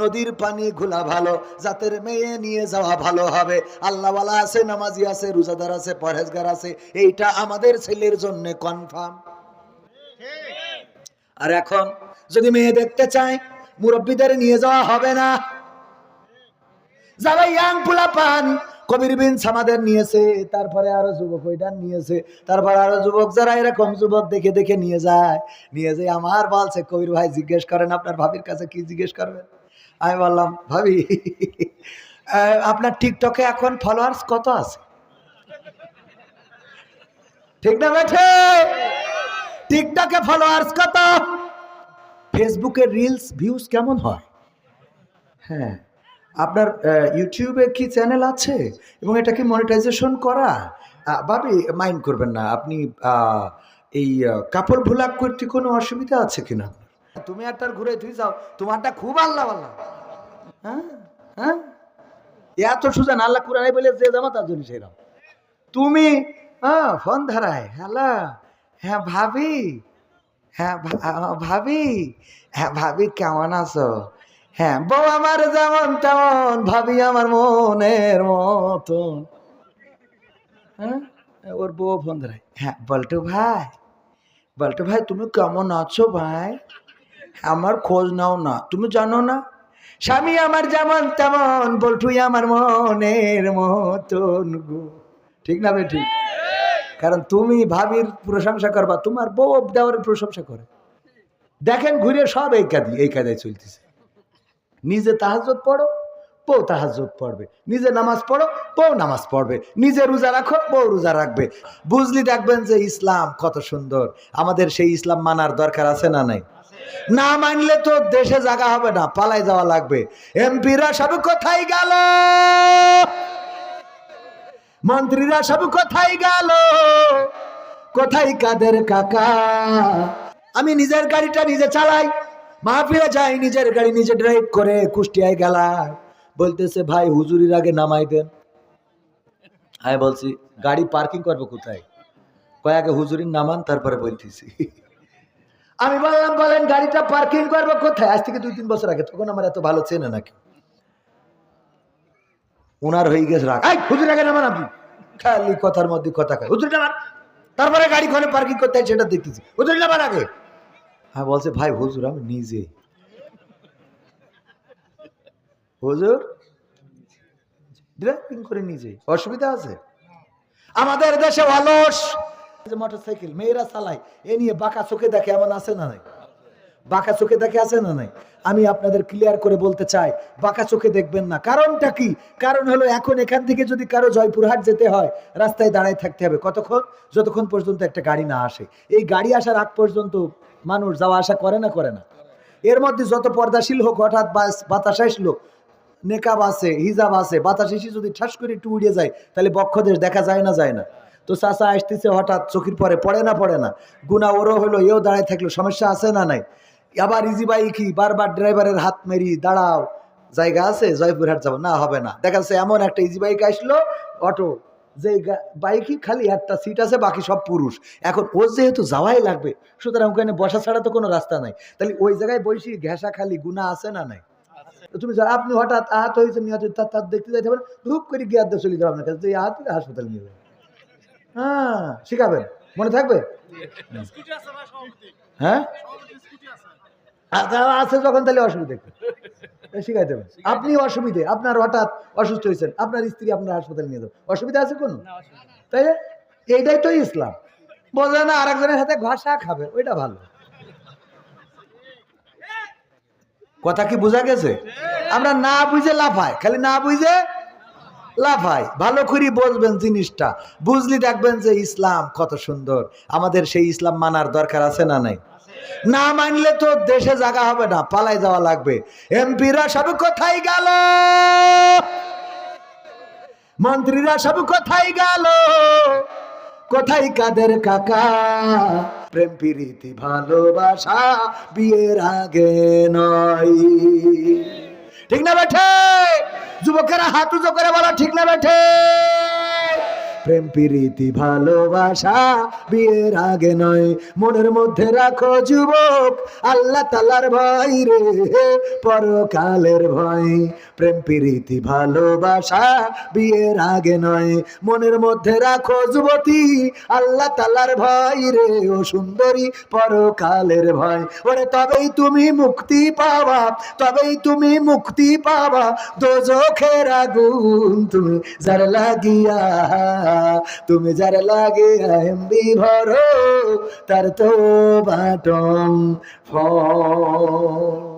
নদীর পানি ঘোলা ভালো, জাতের মেয়ে নিয়ে যাওয়া ভালো হবে। আল্লাহওয়ালা আছে, নামাজি আছে, রোজাদার আছে, পরহেজগার আছে, এইটা আমাদের ছেলের জন্য কনফার্ম আর এখন যদি মেয়ে দেখতে চায়, মুরব্বীদের নিয়ে যাওয়া হবে না। পান কবির বিন নিয়েছে, তারপরে আরও যুবক নিয়েছে, তারপরে আরও যুবক যারা এরকম যুবক দেখে দেখে নিয়ে যায় নিয়ে যায়, আমার বলছে, কবির ভাই জিজ্ঞেস করেন, আপনার ভাবির কাছে কি জিজ্ঞেস করবেন? আমি বললাম, ভাবি আপনার টিকটকে এখন ফলোয়ার্স কত আছে? ঠিক না বেঠে? টিকটকে ফলোয়ার্স কত? ফেসবুকের রিলস ভিউজ কেমন হয়? হ্যাঁ আপনার ইউটিউবে কি চ্যানেল আছে? এবং এটা কি মনিটাইজেশন করা? ভাবি মাইন্ড করবেন না, আপনি এই কাপড় ভুলাক করতে কোনো অসুবিধা আছে কিনা? তুমি একটার ঘুরে তুই যাও, তোমারটা খুব আল্লাহ আল্লাহ। হ্যাঁ? হ্যাঁ? এত সুজান, আল্লাহ কুরাই বলে যে জামা তার জন্য সেরাম তুমি হ্যাঁ ফোন ধরায়, হ্যালো হ্যাঁ ভাবি হ্যাঁ ভাবি হ্যাঁ ভাবি, কেমন আছো? হ্যাঁ বউ আমার যেমন তেমন, ভাবি আমার মনের মতন। হ্যাঁ? ওর বউ ফোন ধরায়। হ্যাঁ বল্টু ভাই বল্টু ভাই, তুমি কেমন আছো ভাই? আমার খোঁজ নাও না, তুমি জানো না? স্বামী আমার যেমন তেমন, বল্টুই আমার মনের মতন গো। ঠিক না বে, ঠিক? কারণ তুমি ভাবির প্রশংসা করবা, তোমার বউ দেওয়ার প্রশংসা করে। দেখেন ঘুরে সব এই কাদি, এই কাদায় চলতেছে। নিজে তাহাজত পড়ো, বউ তাহাজত পড়বে। নিজে নামাজ পড়ো, বউ নামাজ পড়বে। নিজে রোজা রাখো, বউ রোজা রাখবে। বুঝলি দেখবেন যে ইসলাম কত সুন্দর। আমাদের সেই ইসলাম মানার দরকার আছে না নাই? না মানলে তো দেশে জায়গা হবে না, পালাই যাওয়া লাগবে। এমপিরা সব কোথায় গেল? মন্ত্রীরা সব কোথায় গেল? কোথায় কাদের কাকা? আমি নিজের গাড়িটা নিজে চালাই, মাহফিলে যাই, নিজের গাড়ি নিজে ড্রাইভ করে কুষ্টিয়ায় গেলাম। বলতেছে, ভাই, হুজুরির আগে নামাই দেন। আমি বলছি, গাড়ি পার্কিং করব কোথায়? কয়েকে হুজুরির নামান, তারপরে বলতেছি। আমি বললাম, বলেন, গাড়িটা পার্কিং করব কোথায়? আজ থেকে দুই তিন বছর আগে। তখন আমার এত ভালো চেনে নাকি ওনার হয়ে গেছে রাগ। এই, হুজুর আগে নামান আপনি খালি কথার মধ্যে কথা কয়। হুজুর নামান তারপরে গাড়ি খনে পার্কিং করতে হয় সেটা দেখতেছি। হুজুর নামান আগে। হ্যাঁ বলছে, ভাই, হুজুর, আমি নিজে। হুজুর? ড্রাইভিং করে নিজে। অসুবিধা আছে? আমাদের দেশে অলস। মোটর সাইকেল মেয়েরা চালায়, এ নিয়ে বাঁকা চোখে দেখে এমন আছে না নাই? বাঁকা চোখে দেখে আছে না নাই? আমি আপনাদের ক্লিয়ার করে বলতে চাই, বাঁকা চোখে দেখবেন না। কারণটা কি? কারণ হলো এখন এখান থেকে যদি কারও জয়পুরহাট যেতে হয়, রাস্তায় দাঁড়ায় থাকতে হবে। কতক্ষণ? যতক্ষণ পর্যন্ত একটা গাড়ি না আসে। এই গাড়ি আসার আগ পর্যন্ত মানুষ যাওয়া আসা করে না করে না। এর মধ্যে যত পর্দাশীল হোক, হঠাৎ বাস বাতাস আসলো, নেকাব আছে, হিজাব আছে, বাতাস এসে যদি ঠাস করে একটু উড়ে যায়, তাহলে বক্ষদেশ দেখা যায় না যায় না। তো চাচা আসতেছে হঠাৎ, চোখের পরে, পড়ে না পড়ে না? গুণা ওরও হলো এও দাঁড়ায় থাকল, সমস্যা আছে না নাই? আবার ইজি বাইকই বারবার ড্রাইভারের হাত মেরি, দাঁড়াও, জায়গা আছে? জয়পুরহাট যাব? না, হবে না। দেখা যাচ্ছে এমন একটা ইজি বাইক আসলো, অটো, যে বাইকই খালি একটা সিট আছে, বাকি সব পুরুষ। এখন ওর যেহেতু যাওয়াই লাগবে, সুতরাং ওখানে বসা ছাড়া তো কোনো রাস্তা নাই। তাহলে ওই জায়গায় বসি ঘেঁষা খালি গুণা আছে না নাই? তুমি আপনি হঠাৎ আহত হয়েছেন, নিহত তার দেখতে যাইতে পারেন রূপ করে গিয়ে চলে যাবে আপনার কাছে আহত হাসপাতাল নিয়ে যাবেন হ্যাঁ শিখাবেন। মনে থাকবে? হ্যাঁ? আছে যখন তাহলে অসুবিধা শিখাই দেবেন। আপনি অসুবিধে, আপনার হঠাৎ অসুস্থ হয়েছেন, আপনার স্ত্রী আপনার হাসপাতালে নিয়ে যাবেন অসুবিধা আছে কোনো? তাই এইটাই তো ইসলাম। বলে না, আরেকজনের হাতে ঘষা খাবে, ওইটা ভালো। কথা কি বোঝা গেছে? আমরা না বুঝে লাফাই খালি না বুঝে লাফাই ভালো করে বুঝবেন জিনিসটা। বুঝলি দেখবেন যে ইসলাম কত সুন্দর। আমাদের সেই ইসলাম মানার দরকার আছে না নাই? না মানলে তো দেশে জায়গা হবে না, পালাই যাওয়া লাগবে। এমপিরা সব কোথায় গেল? মন্ত্রীরা সব কোথায় গেল? কোথায় কাদের কাকা? প্রেম, প্রীতি, ভালোবাসা বিয়ের আগে নয়। ঠিক না বেঠে? যুবকেরা হাত উঁচু করে বলো ঠিক না বেঠে প্রেম, প্রীতি, ভালোবাসা বিয়ের আগে নয়। মনের মধ্যে রাখো যুবক, আল্লাহ তালার ভয় রে, পরকালের ভয়। প্রেম, প্রীতি, ভালোবাসা বিয়ের আগে নয়। মনের মধ্যে রাখো যুবতী, আল্লাহ তালার ভয় রে, ও সুন্দরী, পরকালের ভয়। ওরে, তবেই তুমি মুক্তি পাবা, তবেই তুমি মুক্তি পাবা। দোজখের আগুন তুমি যার লাগিয়া তুমি যার লাগে এমবি ভরো তার তো বাটম ফল